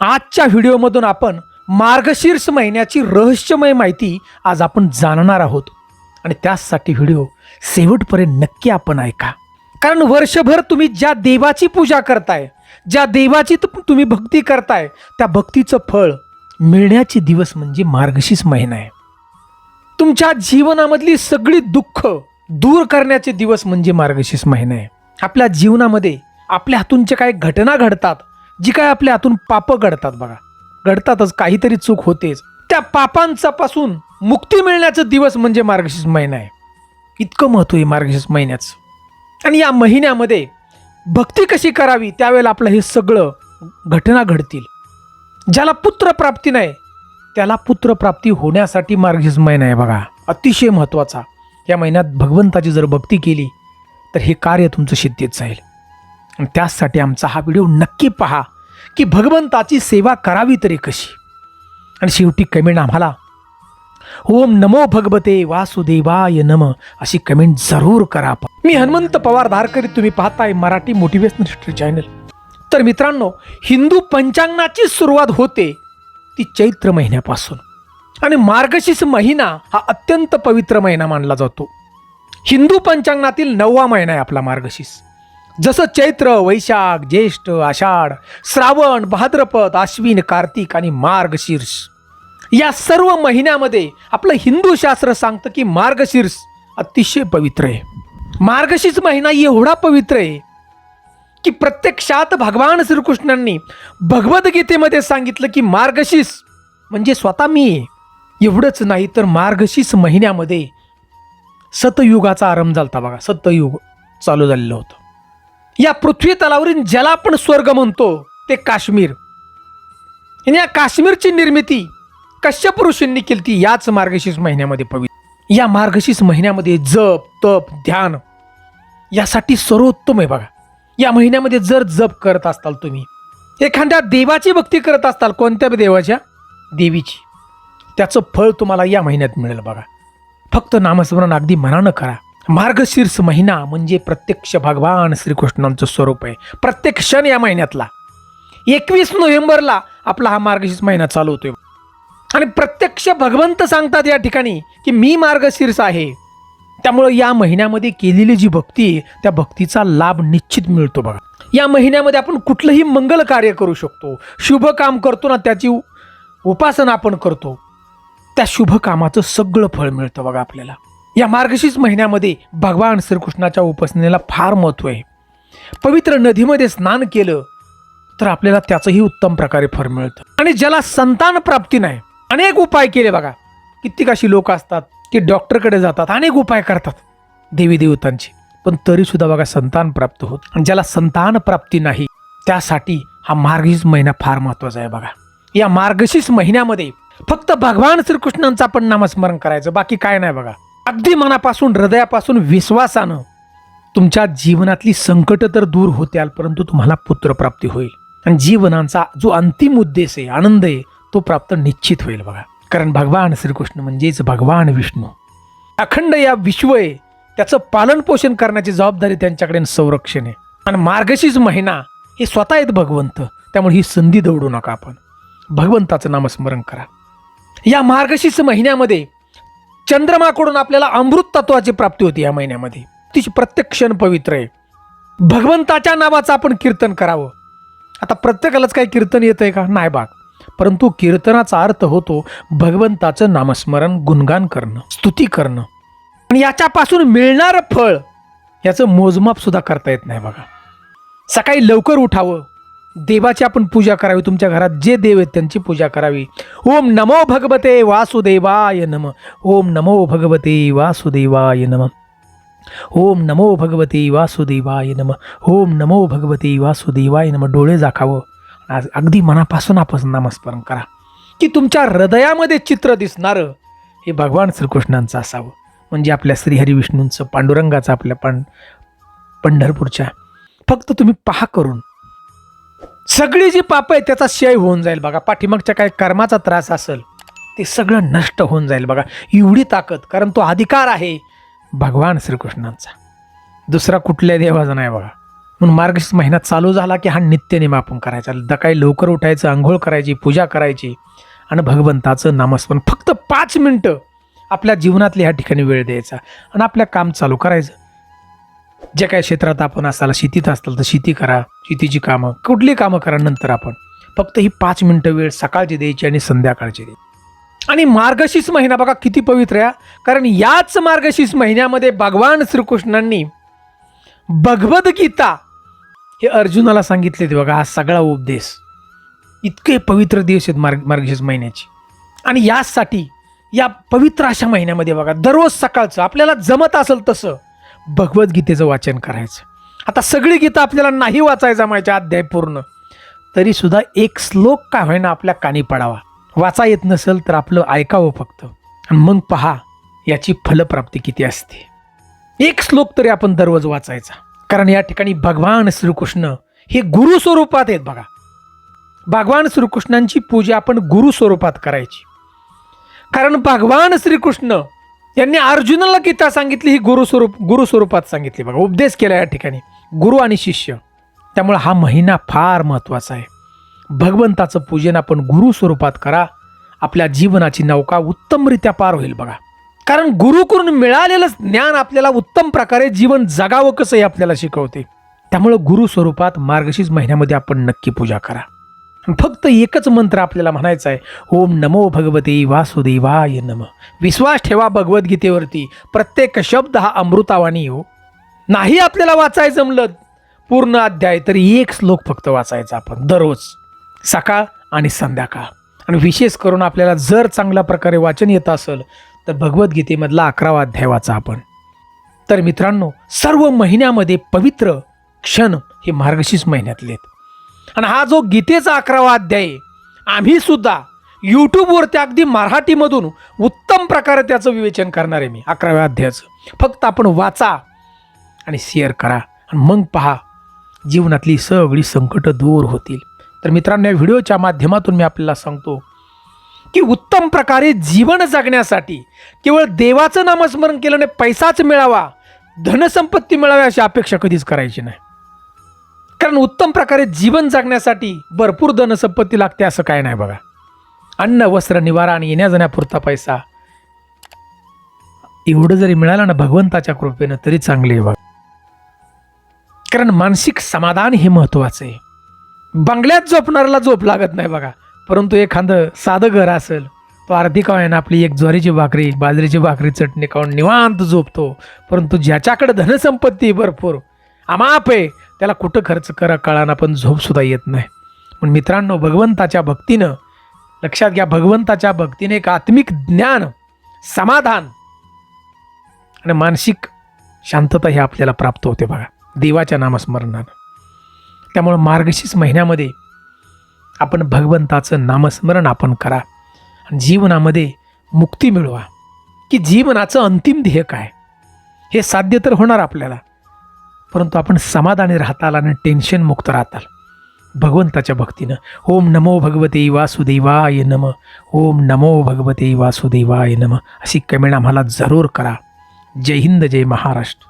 आजच्या व्हिडिओमधून आपण मार्गशीर्ष महिन्याची रहस्यमय माहिती आज आपण जाणणार आहोत. आणि त्यासाठी व्हिडिओ शेवटपर्यंत नक्की आपण ऐका. कारण वर्षभर तुम्ही ज्या देवाची पूजा करताय ज्या देवाची तुम्ही भक्ती करताय त्या भक्तीचं फळ मिळण्याचे दिवस म्हणजे मार्गशीर्ष महिना आहे. तुमच्या जीवनामधली सगळी दुःख दूर करण्याचे दिवस म्हणजे मार्गशीर्ष महिना आहे. आपल्या जीवनामध्ये आपल्या हातूनच्या काही घटना घडतात जी काय आपल्या हातून पापं घडतात बघा. घडतातच काहीतरी चूक होतेच. त्या पापांचा पासून मुक्ती मिळण्याचा दिवस म्हणजे मार्गशीर्ष महिना आहे. इतकं महत्त्व आहे मार्गशीर्ष महिन्याचं. आणि या महिन्यामध्ये भक्ती कशी करावी त्यावेळेला आपलं हे सगळं घटना घडतील. ज्याला पुत्रप्राप्ती नाही त्याला पुत्रप्राप्ती होण्यासाठी मार्गशीर्ष महिना आहे बघा. अतिशय महत्त्वाचा या महिन्यात भगवंताची जर भक्ती केली तर हे कार्य तुमचं सिद्धीत जाईल. त्यासाठी आमचा हा व्हिडिओ नक्की पहा की भगवंताची सेवा करावी तरी कशी. आणि शेवटी कमेंट आम्हाला ओम नमो भगवते वासुदेवाय नम अशी कमेंट जरूर करा मी हनुमंत पवार धारकरी तुम्ही पाहताय मराठी मोटिवेशनल हिस्ट्री चॅनल तर मित्रांनो हिंदू पंचांगणाची सुरुवात होते ती चैत्र महिन्यापासून. आणि मार्गशीर्ष महिना हा अत्यंत पवित्र महिना मानला जातो. हिंदू पंचांगातील नववा महिना आहे आपला मार्गशीर्ष. जसं चैत्र वैशाख ज्येष्ठ आषाढ श्रावण भाद्रपद आश्विन कार्तिक आणि मार्गशीर्ष या सर्व महिन्यामध्ये आपलं हिंदू शास्त्र सांगतं की मार्गशीर्ष अतिशय पवित्र आहे. मार्गशीर्ष महिना एवढा पवित्र आहे की प्रत्यक्षात भगवान श्रीकृष्णांनी भगवद्गीतेमध्ये सांगितलं की मार्गशीर्ष म्हणजे स्वतः मी एवढंच नाही तर मार्गशीर्ष महिन्यामध्ये सतयुगाचा आरंभ झाला होता बघा. सतयुग चालू झालेलं होतं. या पृथ्वी तलावरील ज्याला आपण स्वर्ग म्हणतो ते काश्मीर. आणि या काश्मीरची निर्मिती कश्यप ऋषींनी केली ती याच मार्गशीर्ष महिन्यामध्ये पवित्र. या मार्गशीर्ष महिन्यामध्ये जप तप ध्यान यासाठी सर्वोत्तम आहे बघा. या महिन्यामध्ये जर जप करत असताल तुम्ही एखाद्या देवाची भक्ती करत असताल कोणत्या देवाच्या? देवीची. त्याचं फळ तुम्हाला या महिन्यात मिळेल बघा. फक्त नामस्मरण अगदी मनानं करा. मार्गशीर्ष महिना म्हणजे प्रत्यक्ष भगवान श्रीकृष्णांचं स्वरूप आहे. प्रत्येक क्षण या महिन्यातला. एकवीस नोव्हेंबरला आपला हा मार्गशीर्ष महिना चालू होतोय. आणि प्रत्यक्ष भगवंत सांगतात या ठिकाणी की मी मार्गशीर्ष आहे. त्यामुळं या महिन्यामध्ये केलेली जी भक्ती आहे त्या भक्तीचा लाभ निश्चित मिळतो बघा. या महिन्यामध्ये आपण कुठलंही मंगल कार्य करू शकतो. शुभ काम करतो ना त्याची उपासना आपण करतो. त्या शुभ कामाचं सगळं फळ मिळतं बघा आपल्याला. या मार्गशीर्ष महिन्यामध्ये भगवान श्रीकृष्णाच्या उपासनेला फार महत्त्व आहे. पवित्र नदीमध्ये स्नान केलं तर आपल्याला त्याचंही उत्तम प्रकारे फळ मिळतं. आणि ज्याला संतान प्राप्ती नाही अनेक उपाय केले बघा. कित्येक अशी लोक असतात की डॉक्टरकडे जातात अनेक उपाय करतात देवी देवतांचे पण तरी सुद्धा बघा संतान प्राप्त होत आणि ज्याला संतान प्राप्ती नाही त्यासाठी हा मार्गशीर्ष महिना फार महत्त्वाचा आहे बघा. या मार्गशीर्ष महिन्यामध्ये फक्त भगवान श्रीकृष्णांचा पण नामस्मरण करायचं बाकी काय नाही बघा. अगदी मनापासून हृदयापासून विश्वासानं तुमच्या जीवनातली संकट तर दूर होत्याल परंतु तुम्हाला पुत्रप्राप्ती होईल. आणि जीवनाचा जो अंतिम उद्देश आहे आनंद आहे तो प्राप्त निश्चित होईल बघा. कारण भगवान श्रीकृष्ण म्हणजेच भगवान विष्णू. अखंड या विश्व आहे त्याचं पालन पोषण करण्याची जबाबदारी त्यांच्याकडे संरक्षण आहे. आणि मार्गशीर्ष महिना हे स्वतः आहेत भगवंत त्यामुळे ही संधी दवडू नका आपण. भगवंताचं नामस्मरण करा. या मार्गशीर्ष महिन्यामध्ये चंद्रमाकडून आपल्याला अमृत तत्वाची प्राप्ती होती या महिन्यामध्ये. तिची प्रत्येक क्षण पवित्र आहे. भगवंताच्या नावाचं आपण कीर्तन करावं. आता प्रत्येकालाच काही कीर्तन येतंय का? नाही बाग परंतु कीर्तनाचा अर्थ होतो भगवंताचं नामस्मरण गुणगान करणं स्तुती करणं. आणि याच्यापासून मिळणारं फळ याचं मोजमाप सुद्धा करता येत नाही बघा. सकाळी लवकर उठावं. देवाची आपण पूजा करावी तुमच्या घरात जे देव आहेत त्यांची पूजा करावी. ओम नमो भगवते वासुदेवाय नम. ओम नमो भगवते वासुदेवाय नम. ओम नमो भगवते वासुदेवाय नम. ओम नमो भगवते वासुदेवाय नम. डोळे झाकावं. आज अगदी मनापासून आपण नामस्मरण करा. की तुमच्या हृदयामध्ये चित्र दिसणारं हे भगवान श्रीकृष्णांचं असावं. म्हणजे आपल्या श्रीहरी विष्णूंचं पांडुरंगाचं आपल्या पण पंढरपूरच्या. फक्त तुम्ही पहा करून. सगळी जी पाप आहे त्याचा क्षय होऊन जाईल बघा. पाठीमागच्या काय कर्माचा त्रास असेल ते सगळं नष्ट होऊन जाईल बघा. एवढी ताकद कारण तो अधिकार आहे भगवान श्रीकृष्णांचा. दुसरा कुठल्या देवाचा नाही बघा. म्हणून मार्गशीर्ष महिना चालू झाला की हा नित्यनेम आपण करायचा. सकाळी लवकर उठायचं आंघोळ करायची पूजा करायची आणि भगवंताचं नामस्मरण फक्त पाच मिनटं आपल्या जीवनातल्या ह्या ठिकाणी वेळ द्यायचा आणि आपलं काम चालू करायचं. ज्या काही क्षेत्रात आपण असाल शेतीत असाल तर शेती करा शेतीची कामं कुठली कामं करा नंतर आपण. फक्त ही पाच मिनटं वेळ सकाळची द्यायची आणि संध्याकाळची द्यायची. आणि मार्गशीर्ष महिना बघा किती पवित्र आहे कारण याच मार्गशीर्ष महिन्यामध्ये भगवान श्रीकृष्णांनी भगवद्गीता हे अर्जुनाला सांगितले ते बघा हा सगळा उपदेश. इतके पवित्र दिवस आहेत मार्ग मार्गशीर्ष महिन्याची. आणि यासाठी या पवित्र अशा महिन्यामध्ये बघा दररोज सकाळचं आपल्याला जमत असेल तसं भगवद्गीतेचं वाचन करायचं. आता सगळी गीता आपल्याला नाही वाचायचा माझ्या अध्याय पूर्ण. तरी सुद्धा एक श्लोक का होईना आपल्या कानी पडावा. वाचा येत नसेल तर आपलं ऐकावं फक्त. आणि मग पहा याची फलप्राप्ती किती असते. एक श्लोक तरी आपण दररोज वाचायचा. कारण या ठिकाणी भगवान श्रीकृष्ण हे गुरु स्वरूपात आहेत बघा. भगवान श्रीकृष्णांची पूजा आपण गुरु स्वरूपात करायची. कारण भगवान श्रीकृष्ण यांनी अर्जुनाला गीता सांगितली? ही गुरु स्वरूप गुरु स्वरूपात सांगितली. बघा उपदेश केला या ठिकाणी. गुरु आणि शिष्य. त्यामुळे हा महिना फार महत्त्वाचा आहे. भगवंताचं पूजन आपण गुरु स्वरूपात करा. आपल्या जीवनाची नौका उत्तमरित्या पार होईल बघा. कारण गुरुकडून मिळालेलं ज्ञान आपल्याला उत्तम प्रकारे जीवन जगावं कसं हे आपल्याला शिकवते. त्यामुळं गुरु स्वरूपात मार्गशीर्ष महिन्यामध्ये आपण नक्की पूजा करा. फक्त एकच मंत्र आपल्याला म्हणायचा आहे ओम नमो भगवते वासुदेवाय नम. विश्वास ठेवा भगवद्गीतेवरती. प्रत्येक शब्द हा अमृतावाणी हो. नाही आपल्याला वाचायचं जमलं पूर्ण अध्याय तरी एक श्लोक फक्त वाचायचा आपण दररोज सकाळ आणि संध्याकाळ. आणि विशेष करून आपल्याला जर चांगल्या प्रकारे वाचन येत असेल तर भगवद्गीतेमधला अकरावा अध्याय वाचा आपण. तर मित्रांनो सर्व महिन्यामध्ये पवित्र क्षण हे मार्गशीर्ष महिन्यातले आहेत. आणि हा जो गीतेचा अकरावा अध्याय आहे, आम्ही सुद्धा यूट्यूबवरती अगदी मराठीमधून उत्तम प्रकारे त्याचं विवेचन करणार आहे मी अकराव्या अध्यायाचं. फक्त आपण वाचा आणि शेअर करा आणि मग पहा जीवनातली सगळी संकटं दूर होतील. तर मित्रांनो या व्हिडिओच्या माध्यमातून मी आपल्याला सांगतो की उत्तम प्रकारे जीवन जगण्यासाठी केवळ देवाचं नामस्मरण केल्याने पैसाच मिळावा धनसंपत्ती मिळावी अशी अपेक्षा कधीच करायची नाही. कारण उत्तम प्रकारे जीवन जगण्यासाठी भरपूर धनसंपत्ती लागते असं काय नाही बघा. अन्न वस्त्र निवारा आणि येण्याजाण्यापुरता पैसा. एवढं जरी मिळालं ना भगवंताच्या कृपेनं तरी चांगले आहे बघा. कारण मानसिक समाधान हे महत्वाचं आहे. बंगल्यात झोपणाऱ्याला झोप लागत नाही बघा. परंतु एखादं साधं घर असेल तो अर्धी काय ना आपली एक ज्वारीची भाकरी बाजरीची भाकरी चटणी खाऊन निवांत झोपतो. परंतु ज्याच्याकडे धनसंपत्ती भरपूर अमाप आहे. त्याला कुठं खर्च करा कळाना पण झोपसुद्धा येत नाही. पण मित्रांनो भगवंताच्या भक्तीनं लक्षात घ्या भगवंताच्या भक्तीने एक आत्मिक ज्ञान समाधान आणि मानसिक शांतता हे आपल्याला प्राप्त होते बघा. देवाच्या नामस्मरणानं. त्यामुळं मार्गशीर्ष महिन्यामध्ये आपण भगवंताचं नामस्मरण आपण करा. आणि जीवनामध्ये मुक्ती मिळवा. की जीवनाचं अंतिम ध्येय काय? हे साध्य तर होणार आपल्याला. परंतु आपण समाधानी राहताल आणि टेन्शन मुक्त राहताल. भगवंताच्या भक्तीनं. ओम नमो भगवते वासुदेवाय नम. ओम नमो भगवते वासुदेवाय नम. अशी कमेंट आम्हाला जरूर करा. जय हिंद जय महाराष्ट्र.